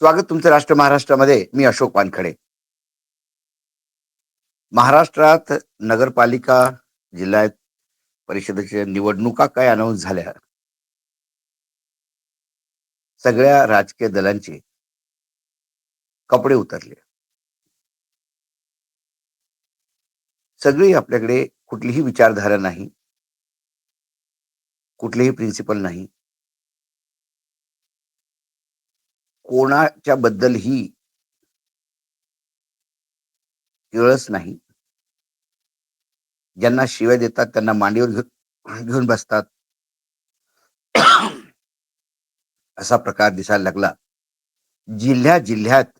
स्वागत तुमचं राष्ट्र महाराष्ट्रामध्ये. मी अशोक वानखडे. महाराष्ट्रात नगरपालिका जिल्हा परिषदेच्या निवडणुका काय अनाऊन्स झाल्या? सगळ्या राजकीय दलांचे कपडे उतरले. सगळी आपल्याकडे कुठलीही विचारधारा नाही. कुठलेही प्रिन्सिपल नाही. कोणाच्या बद्दलही केळच नाही. ज्यांना शिव्या देतात त्यांना मांडीवर घेऊन घेऊन बसतात. असा प्रकार दिसायला लागला. जिल्ह्या जिल्ह्यात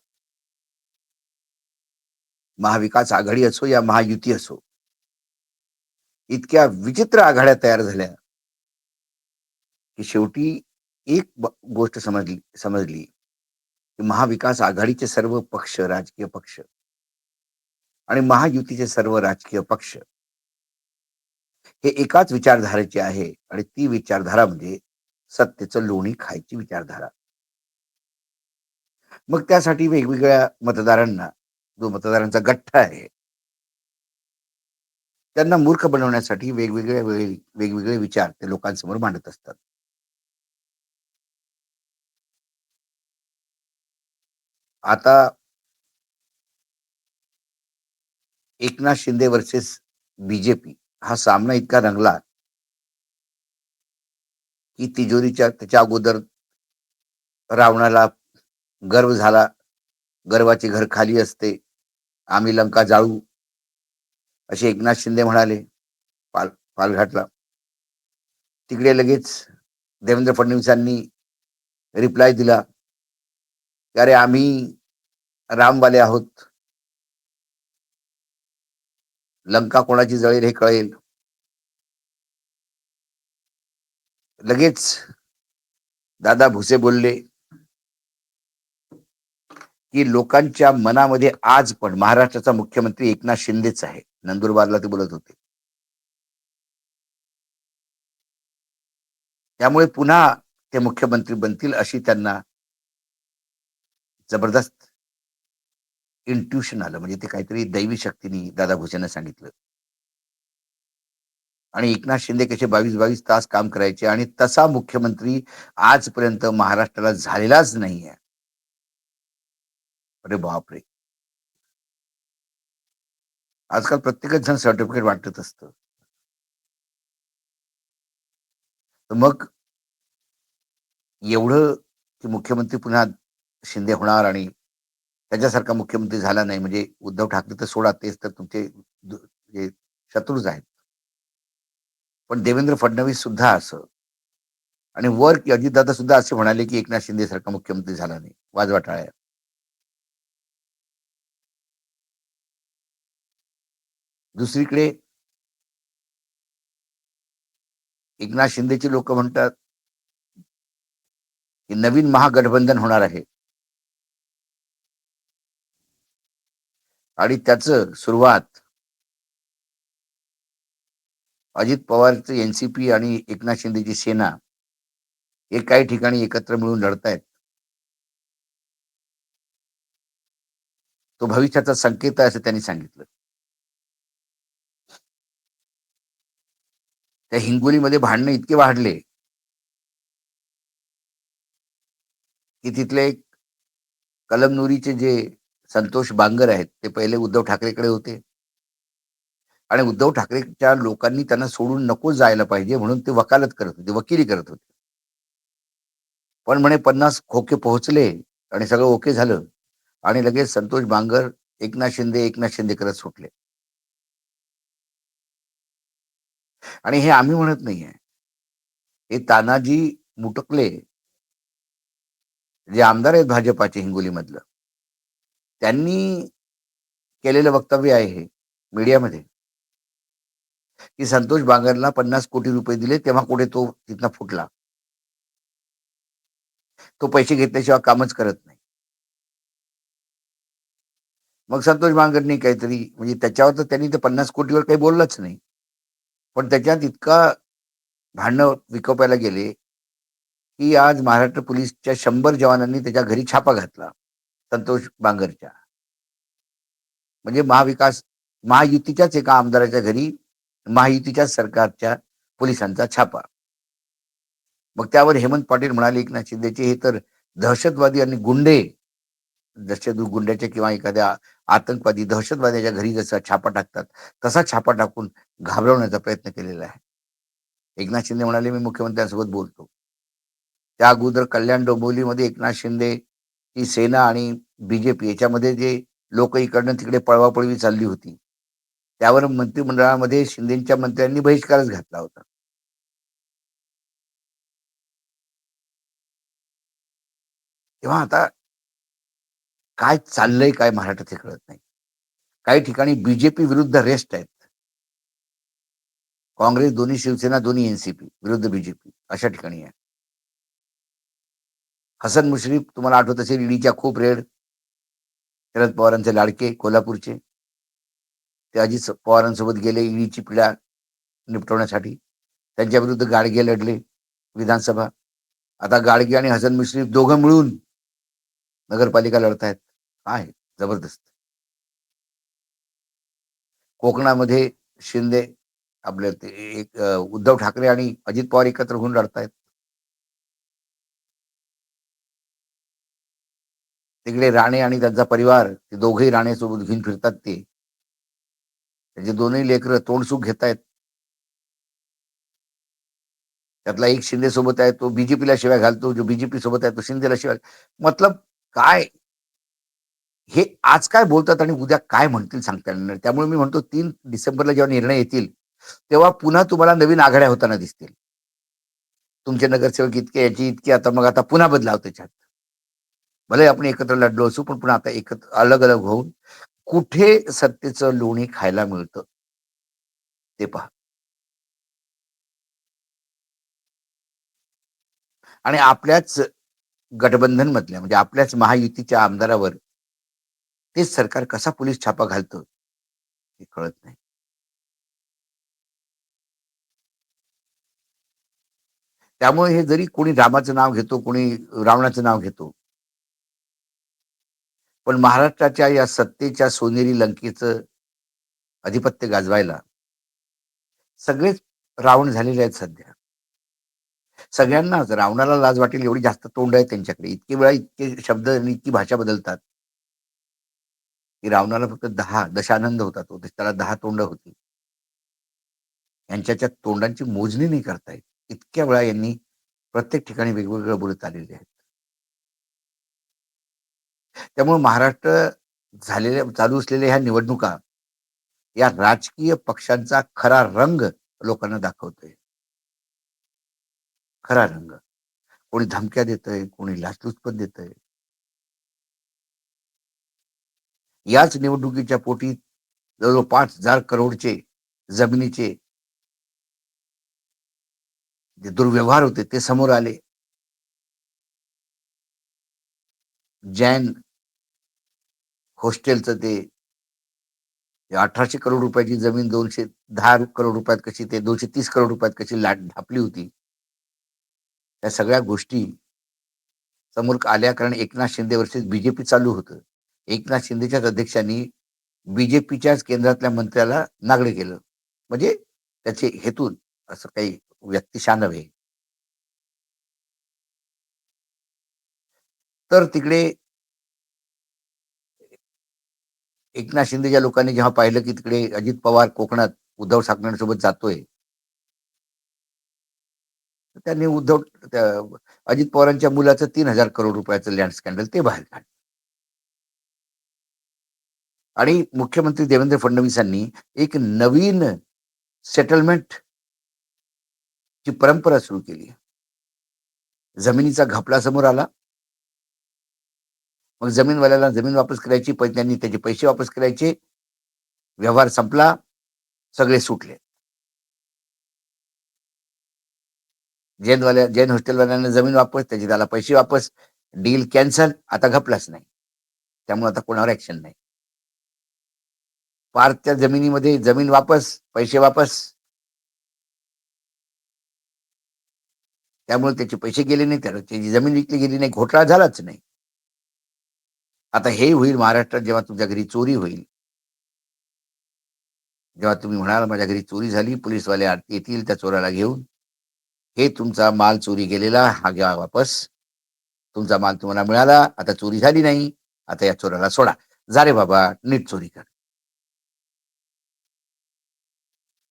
महाविकास आघाडी असो या महायुती असो इतक्या विचित्र आघाड्या तयार झाल्या की शेवटी एक गोष्ट समजली समजली. महाविकास आघाडीचे सर्व पक्ष राजकीय पक्ष आणि महायुतीचे सर्व राजकीय पक्ष. हे एकाच विचारधारेचे आहे आणि ती विचारधारा म्हणजे सत्तेचं लोणी खायची विचारधारा. मग त्यासाठी वेगवेगळ्या मतदारांना जो मतदारांचा गठ्ठा आहे त्यांना मूर्ख बनवण्यासाठी वेगवेगळ्या वेळी वेगवेगळे विचार ते लोकांसमोर मांडत असतात. आता एकनाथ शिंदे वर्सेस बीजेपी हा सामना इतका रंगला की तिजोरीच्या त्याच्या अगोदर रावणाला गर्व झाला. गर्वाचे घर खाली असते. आम्ही लंका जाळू. असे एकनाथ शिंदे म्हणाले पाल पालघाटला. तिकडे लगेच देवेंद्र फडणवीसांनी रिप्लाय दिला. अरे आम्ही रामवाले आहोत. लंका कोणाची जळेल हे कळेल. लगेच दादा भुसे बोलले की लोकांच्या मनामध्ये आज पण महाराष्ट्राचा मुख्यमंत्री एकनाथ शिंदेच आहे. नंदुरबारला ते बोलत होते. त्यामुळे पुन्हा ते मुख्यमंत्री बनतील अशी त्यांना जबरदस्त इंट्युशन आलं. म्हणजे ते काहीतरी दैवी शक्तीने दादा भुसेनं सांगितलं. आणि एकनाथ शिंदे कसे बावीस बावीस तास काम करायचे आणि तसा मुख्यमंत्री आजपर्यंत महाराष्ट्राला झालेलाच नाहीये अरे बापरे! आजकाल प्रत्येकच जण सर्टिफिकेट वाटत असतं. तर मग एवढं की मुख्यमंत्री पुन्हा शिंदे होणार आणि त्याच्यासारखा मुख्यमंत्री झाला नाही. म्हणजे उद्धव ठाकरे तर सोडा तेच तर तुमचे जे शत्रूच आहेत. पण देवेंद्र फडणवीस सुद्धा असं. आणि वर अजितदादा सुद्धा असे म्हणाले की एकनाथ शिंदे सारखा मुख्यमंत्री झाला नाही. वाजवा टाळ्या. दुसरीकडे एकनाथ शिंदेचे लोक म्हणतात की नवीन महागठबंधन होणार आहे. आणि त्याच सुरुवात अजित पवारचं एनसीपी आणि एकनाथ शिंदेची सेना हे काही ठिकाणी एकत्र मिळून लढतायत. तो भविष्याचा संकेत आहे असं त्यांनी सांगितलं. त्या हिंगोलीमध्ये भांडणं इतके वाढले की तिथले कलमनुरीचे जे संतोष बांगर आहेत. ते पहिले उद्धव ठाकरेकडे होते. आणि उद्धव ठाकरेच्या लोकांनी त्यांना सोडून नको जायला पाहिजे म्हणून ते वकालत करत होते वकिली करत होते. पण म्हणे पन्नास खोके पोहोचले आणि सगळं ओके झालं. आणि लगेच संतोष बांगर एकनाथ शिंदे एकनाथ शिंदे करत सुटले. आणि हे आम्ही म्हणत नाहीये हे तानाजी मुटकले जे आमदार आहेत भाजपाचे हिंगोलीमधलं. त्यांनी केलेलं वक्तव्य आहे हे मीडियामध्ये. की संतोष बांगरला पन्नास कोटी रुपये दिले तेव्हा कुठे तो तिथनं फुटला. तो पैसे घेतल्याशिवाय कामच करत नाही. मग संतोष बांगरनी काहीतरी म्हणजे त्याच्यावर तर त्यांनी ते पन्नास कोटीवर काही बोललंच नाही. पण त्याच्यात इतका भांडणं विकोपायला गेले की आज महाराष्ट्र पोलीसच्या शंभर जवानांनी त्याच्या घरी छापा घातला. संतोष बांगरच्या. म्हणजे महाविकास महायुतीच्याच एका आमदाराच्या घरी महायुतीच्या सरकारच्या पोलिसांचा छापा. मग त्यावर हेमंत पाटील म्हणाले एकनाथ शिंदेचे हे तर दहशतवादी आणि गुंडे जसे गुंड्याच्या किंवा एखाद्या आतंकवादी दहशतवाद्याच्या घरी जसा छापा टाकतात तसा छापा टाकून घाबरवण्याचा प्रयत्न केलेला आहे. एकनाथ शिंदे म्हणाले मी मुख्यमंत्र्यांसोबत बोलतो. त्या अगोदर कल्याण डोंबिवलीमध्ये एकनाथ शिंदे ही सेना आणि बीजेपी याच्यामध्ये जे लोक इकडनं तिकडे पळवापळवी चालली होती त्यावर मंत्रिमंडळामध्ये शिंदेच्या मंत्र्यांनी बहिष्कारच घातला होता. तेव्हा आता काय चाललंय काय महाराष्ट्रात हे कळत नाही. काही ठिकाणी बीजेपी विरुद्ध रेस्ट आहेत. काँग्रेस दोन्ही शिवसेना दोन्ही एनसीपी विरुद्ध बीजेपी अशा ठिकाणी आहे. हसन मुश्रीफ तुम्हाला आठवत असेल ईडीच्या खूप रेड. शरद पवारांचे लाडके कोल्हापूरचे. ते अजित पवारांसोबत गेले ईडीची पिढा निपटवण्यासाठी. त्यांच्या विरुद्ध गाडगे लढले विधानसभा. आता गाडगे आणि हसन मुश्रीफ दोघं मिळून नगरपालिका लढतायत. काय जबरदस्त. कोकणामध्ये शिंदे आपले ते एक उद्धव ठाकरे आणि अजित पवार एकत्र होऊन लढतायत. तिकडे राणे आणि त्यांचा परिवार ते दोघेही राणे सोबत घेऊन फिरतात ते. त्याचे दोन्ही लेकर तोंडसुख घेत आहेत त्यातला एक शिंदे सोबत आहे तो बीजेपीला शिवाय घालतो जो बीजेपी सोबत आहे तो शिंदेला शिवाय मतलब काय? हे आज काय बोलतात आणि उद्या काय म्हणतील सांगता येणार त्यामुळे मी म्हणतो तीन डिसेंबरला जेव्हा निर्णय येतील तेव्हा पुन्हा तुम्हाला नवीन आघाड्या होताना दिसतील. तुमचे नगरसेवक इतके याची इतकी आता मग आता पुन्हा बदलाव त्याच्यात. भले आपण एकत्र लढलो असू पण पुन्हा आता एकत्र अलग अलग होऊन कुठे सत्तेचं लोणी खायला मिळतं? ते पहा. आणि आपल्याच गठबंधन मधल्या म्हणजे आपल्याच महायुतीच्या आमदारावर तेच सरकार कसा पोलीस छापा घालतं हे कळत नाही. त्यामुळे हे जरी कोणी रामाचं नाव घेतो कोणी रावणाचं नाव घेतो पण महाराष्ट्राच्या या सत्तेच्या सोनेरी लंकेचं अधिपत्य गाजवायला सगळेच रावण झालेले आहेत सध्या. सगळ्यांनाच रावणाला लाज वाटेल एवढी जास्त तोंड आहे त्यांच्याकडे. इतके वेळा इतके शब्द आणि इतकी भाषा बदलतात की रावणाला फक्त दहा दशानंद होता. तो त्याला दहा तोंड होती. यांच्याच्या तोंडांची मोजणी नाही करता येत. इतक्या वेळा यांनी प्रत्येक ठिकाणी वेगवेगळं बोलत आलेले आहेत. त्यामुळे महाराष्ट्र झालेल्या चालू असलेल्या ह्या निवडणुका या राजकीय पक्षांचा खरा रंग लोकांना दाखवतोय. खरा रंग. कोणी धमक्या देतय कोणी लाचलुचपत देतय. याच निवडणुकीच्या पोटी जवळजवळ पाच हजार करोडचे जमिनीचे जे दुर्व्यवहार होते ते समोर आले. जैन हॉस्टेलचं ते अठराशे करोड रुपयाची जमीन दोनशे दहा करोड रुपयात कशी ते दोनशे तीस करोड रुपयात कशी लाट ढापली होती. त्या सगळ्या गोष्टी समोर आल्या कारण एकनाथ शिंदे वर्सेस बीजेपी चालू होतं. एकनाथ शिंदेच्याच अध्यक्षांनी बीजेपीच्याच केंद्रातल्या मंत्र्याला नागडे केलं. म्हणजे त्याचे हेतून असं काही व्यक्तिशा नव्हे. तर तिकडे एकनाथ शिंदेच्या लोकांनी जेव्हा पाहिलं की तिकडे अजित पवार कोकणात उद्धव ठाकरेंसोबत जातोय त्यांनी उद्धव अजित पवारांच्या मुलाचं तीन हजार करोड रुपयाचं लँड स्कॅन्डल ते बाहेर काढलं. आणि मुख्यमंत्री देवेंद्र फडणवीसांनी एक नवीन सेटलमेंट ची परंपरा सुरू केली. जमिनीचा घपला समोर आला. मग जमीनवाल्याला जमीन वापस करायची त्यांनी त्याचे पैसे वापस करायचे. व्यवहार संपला. सगळे सुटले. जैनवाल्या जैन हॉस्टेलवाल्यांना जमीन वापस त्याचे त्याला पैसे वापस. Deal cancel. आता घपलाच नाही. त्यामुळे आता कोणावर ऍक्शन नाही. पार्कच्या जमिनीमध्ये जमीन वापस पैसे वापस. त्यामुळे त्याचे पैसे गेले नाही. त्याला त्याची जमीन विकली गेली नाही. घोटाळा झालाच नाही. आता हे होईल महाराष्ट्रात जेव्हा तुमच्या घरी चोरी होईल. जेव्हा तुम्ही म्हणाल माझ्या घरी चोरी झाली पोलीसवाले येतील त्या चोराला घेऊन. हे तुमचा माल चोरी गेलेला हा घ्या वापस. तुमचा माल तुम्हाला मिळाला आता चोरी झाली नाही आता या चोराला सोडा. जा रे बाबा नीट चोरी कर.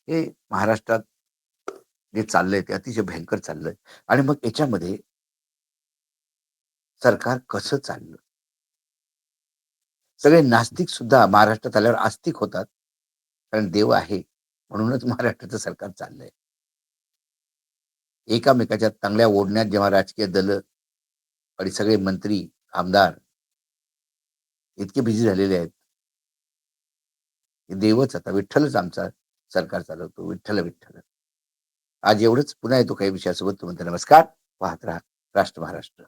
हे महाराष्ट्रात जे चाललंय ते अतिशय भयंकर चाललंय. आणि मग याच्यामध्ये सरकार कसं चाललं? सगळे नास्तिक सुद्धा महाराष्ट्रात आल्यावर आस्तिक होतात. कारण देव आहे. म्हणूनच महाराष्ट्राचं सरकार चाललंय. एकामेकाच्या चांगल्या ओढण्यात जेव्हा राजकीय दल आणि सगळे मंत्री आमदार इतके बिझी झालेले आहेत. देवच आता विठ्ठलच आमचा सरकार चालवतो. विठ्ठल विठ्ठल. आज एवढंच. पुन्हा येतो काही विषयासोबत. तुम्हाला नमस्कार. पाहत राहा. राष्ट्र महाराष्ट्र.